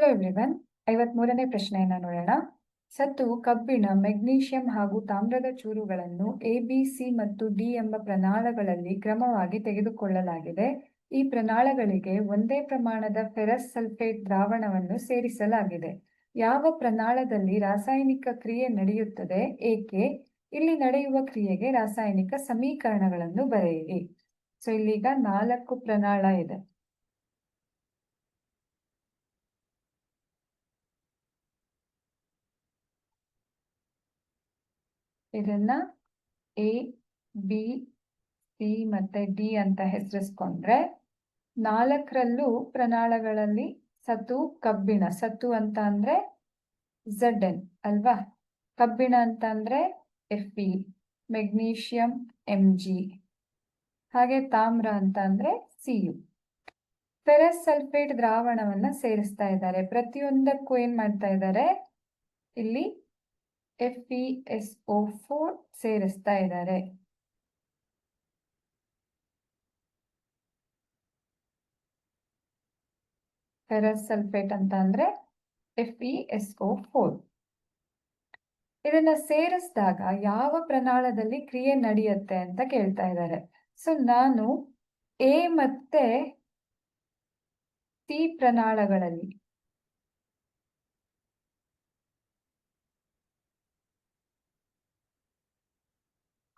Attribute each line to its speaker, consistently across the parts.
Speaker 1: Hello everyone ಐವತ್ಮೂರನೇ ಪ್ರಶ್ನೆಯನ್ನ ನೋಡೋಣ. ಸತ್ತು, ಕಬ್ಬಿಣ, ಮೆಗ್ನೀಷಿಯಂ ಹಾಗೂ ತಾಮ್ರದ ಚೂರುಗಳನ್ನು ಎ ಬಿ ಸಿ ಮತ್ತು ಡಿ ಎಂಬ ಪ್ರನಾಳಗಳಲ್ಲಿ ಕ್ರಮವಾಗಿ ತೆಗೆದುಕೊಳ್ಳಲಾಗಿದೆ. ಈ ಪ್ರನಾಳಗಳಿಗೆ ಒಂದೇ ಪ್ರಮಾಣದ ಫೆರಸ್ ಸಲ್ಫೇಟ್ ದ್ರಾವಣವನ್ನು ಸೇರಿಸಲಾಗಿದೆ. ಯಾವ ಪ್ರನಾಳದಲ್ಲಿ ರಾಸಾಯನಿಕ ಕ್ರಿಯೆ ನಡೆಯುತ್ತದೆ? ಏಕೆ? ಇಲ್ಲಿ ನಡೆಯುವ ಕ್ರಿಯೆಗೆ ರಾಸಾಯನಿಕ ಸಮೀಕರಣಗಳನ್ನು ಬರೆಯಿರಿ. ಸೊ ಇಲ್ಲಿಗ ನಾಲ್ಕು ಪ್ರನಾಳ ಇದೆ. ಇದನ್ನ ಎ ಬಿ ಸಿ ಮತ್ತೆ ಡಿ ಅಂತ ಹೆಸರಿಸ್ಕೊಂಡ್ರೆ ನಾಲ್ಕರಲ್ಲೂ ಪ್ರಣಾಳಗಳಲ್ಲಿ ಸತು ಕಬ್ಬಿಣ. ಸತು ಅಂತ ಅಂದ್ರೆ ಝಡ್ ಎನ್ ಅಲ್ವಾ? ಕಬ್ಬಿಣ ಅಂತ ಅಂದ್ರೆ F E magnesium M G ಹಾಗೆ ತಾಮ್ರ ಅಂತ ಅಂದ್ರೆ ಸಿ ಯು ಫೆರಸ್ ಸಲ್ಫೇಟ್ ದ್ರಾವಣವನ್ನ ಸೇರಿಸ್ತಾ ಇದ್ದಾರೆ. ಪ್ರತಿಯೊಂದಕ್ಕೂ ಏನ್ ಮಾಡ್ತಾ ಇದ್ದಾರೆ? ಇಲ್ಲಿ F E S O four ಸೇರಿಸ್ತಾ ಇದ್ದಾರೆ ಫೆರಸ್ ಸಲ್ಫೇಟ್ ಅಂತ ಅಂದ್ರೆ F E S O four ಇದನ್ನ ಸೇರಿಸಿದಾಗ ಯಾವ ಪ್ರಣಾಳದಲ್ಲಿ ಕ್ರಿಯೆ ನಡೆಯುತ್ತೆ ಅಂತ ಕೇಳ್ತಾ ಇದ್ದಾರೆ ಸೊ ನಾನು ಎ ಮತ್ತೆ ಸಿ ಪ್ರಣಾಳಗಳಲ್ಲಿ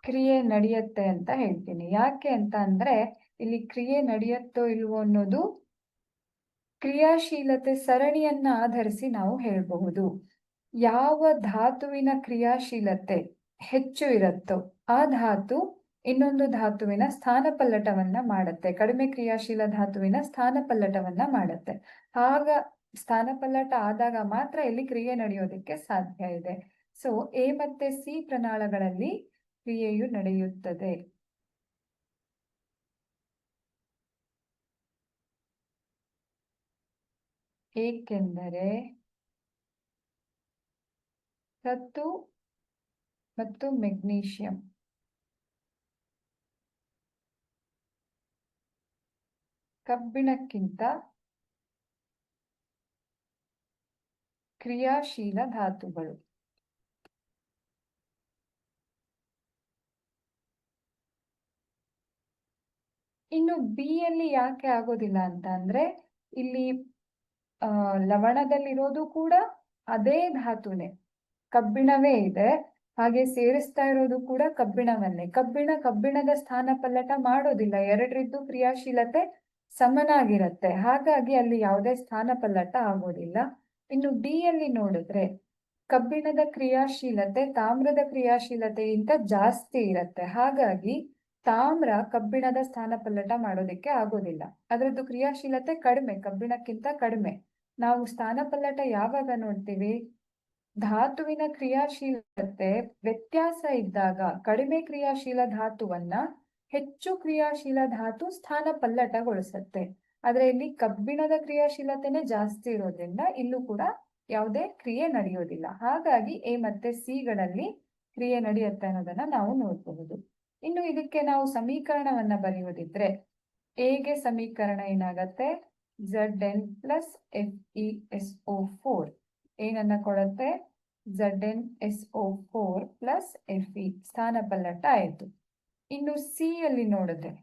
Speaker 1: ಕ್ರಿಯೆ ನಡೆಯುತ್ತೆ ಅಂತ ಹೇಳ್ತೀನಿ. ಯಾಕೆ ಅಂತ ಅಂದ್ರೆ, ಇಲ್ಲಿ ಕ್ರಿಯೆ ನಡೆಯುತ್ತೋ ಇಲ್ವೋ ಅನ್ನೋದು ಕ್ರಿಯಾಶೀಲತೆ ಸರಣಿಯನ್ನ ಆಧರಿಸಿ ನಾವು ಹೇಳಬಹುದು. ಯಾವ ಧಾತುವಿನ ಕ್ರಿಯಾಶೀಲತೆ ಹೆಚ್ಚು ಇರುತ್ತೋ ಆ ಧಾತು ಇನ್ನೊಂದು ಧಾತುವಿನ ಸ್ಥಾನಪಲ್ಲಟವನ್ನ ಮಾಡುತ್ತೆ. ಕಡಿಮೆ ಕ್ರಿಯಾಶೀಲ ಧಾತುವಿನ ಸ್ಥಾನಪಲ್ಲಟವನ್ನ ಮಾಡುತ್ತೆ. ಆಗ ಸ್ಥಾನಪಲ್ಲಟ ಆದಾಗ ಮಾತ್ರ ಇಲ್ಲಿ ಕ್ರಿಯೆ ನಡೆಯೋದಕ್ಕೆ ಸಾಧ್ಯ ಇದೆ. ಸೊ ಎ ಮತ್ತೆ ಸಿ ಪ್ರಣಾಳಗಳಲ್ಲಿ ಕ್ರಿಯೆಯು ನಡೆಯುತ್ತದೆ. ಏಕೆಂದರೆ ಸತ್ತು ಮತ್ತು ಮೆಗ್ನೀಷಿಯಂ. ಕಬ್ಬಿಣಕ್ಕಿಂತ ಕ್ರಿಯಾಶೀಲ ಧಾತುಗಳು. ಇನ್ನು ಬಿ ಯಲ್ಲಿ ಯಾಕೆ ಆಗೋದಿಲ್ಲ ಅಂತ ಅಂದ್ರೆ, ಇಲ್ಲಿ, ಆ, ಲವಣದಲ್ಲಿರೋದು ಕೂಡ ಅದೇ ಧಾತುನೇ. ಕಬ್ಬಿಣವೇ ಇದೆ. ಹಾಗೆ ಸೇರಿಸ್ತಾ ಇರೋದು ಕೂಡ ಕಬ್ಬಿಣವನ್ನೇ. ಕಬ್ಬಿಣ ಕಬ್ಬಿಣದ ಸ್ಥಾನ ಪಲ್ಲಟ ಮಾಡೋದಿಲ್ಲ. ಎರಡರಿದ್ದು ಕ್ರಿಯಾಶೀಲತೆ ಸಮನಾಗಿರತ್ತೆ. ಹಾಗಾಗಿ ಅಲ್ಲಿ ಯಾವುದೇ ಸ್ಥಾನ ಪಲ್ಲಟ ಆಗೋದಿಲ್ಲ. ಇನ್ನು ಡಿ ಅಲ್ಲಿ ನೋಡಿದ್ರೆ, ಕಬ್ಬಿಣದ ಕ್ರಿಯಾಶೀಲತೆ ತಾಮ್ರದ ಕ್ರಿಯಾಶೀಲತೆಗಿಂತ ಜಾಸ್ತಿ ಇರತ್ತೆ. ಹಾಗಾಗಿ ತಾಮ್ರ ಕಬ್ಬಿಣದ ಸ್ಥಾನ ಪಲ್ಲಟ ಮಾಡೋದಕ್ಕೆ ಆಗೋದಿಲ್ಲ. ಅದರದ್ದು ಕ್ರಿಯಾಶೀಲತೆ ಕಡಿಮೆ, ಕಬ್ಬಿಣಕ್ಕಿಂತ ಕಡಿಮೆ. ನಾವು ಸ್ಥಾನ ಪಲ್ಲಟ ಯಾವಾಗ ನೋಡ್ತೀವಿ? ಧಾತುವಿನ ಕ್ರಿಯಾಶೀಲತೆ ವ್ಯತ್ಯಾಸ ಇದ್ದಾಗ ಕಡಿಮೆ ಕ್ರಿಯಾಶೀಲ ಧಾತುವನ್ನ ಹೆಚ್ಚು ಕ್ರಿಯಾಶೀಲ ಧಾತು ಸ್ಥಾನ ಪಲ್ಲಟಗೊಳಿಸುತ್ತೆ. ಆದ್ರೆ ಇಲ್ಲಿ ಕಬ್ಬಿಣದ ಕ್ರಿಯಾಶೀಲತೆನೆ ಜಾಸ್ತಿ ಇರೋದ್ರಿಂದ ಇಲ್ಲೂ ಕೂಡ ಯಾವುದೇ ಕ್ರಿಯೆ ನಡೆಯೋದಿಲ್ಲ. ಹಾಗಾಗಿ ಎ ಮತ್ತೆ ಸಿಗಳಲ್ಲಿ ಕ್ರಿಯೆ ನಡೆಯುತ್ತೆ ಅನ್ನೋದನ್ನ ನಾವು ನೋಡಬಹುದು. ಇನ್ನು ಇದಕ್ಕೆ ನಾವು ಸಮೀಕರಣವನ್ನ ಬರೆಯೋದಿದ್ರೆ ಎಗೆ ಸಮೀಕರಣ ಏನಾಗತ್ತೆ? Z N plus F E S O four ಏನನ್ನ ಕೊಡತ್ತೆ Z N S O four plus F E ಸ್ಥಾನ ಪಲ್ಲಟ ಆಯಿತು. ಇನ್ನು ಸಿ ಅಲ್ಲಿ ನೋಡಿದ್ರೆ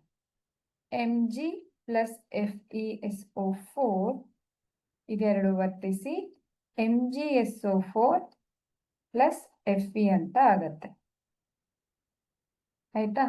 Speaker 1: M G plus F E S O four ಇದೆರಡು ವರ್ತಿಸಿ M G S O four plus F E ಅಂತ ಆಗತ್ತೆ. ಆಯ್ತಾ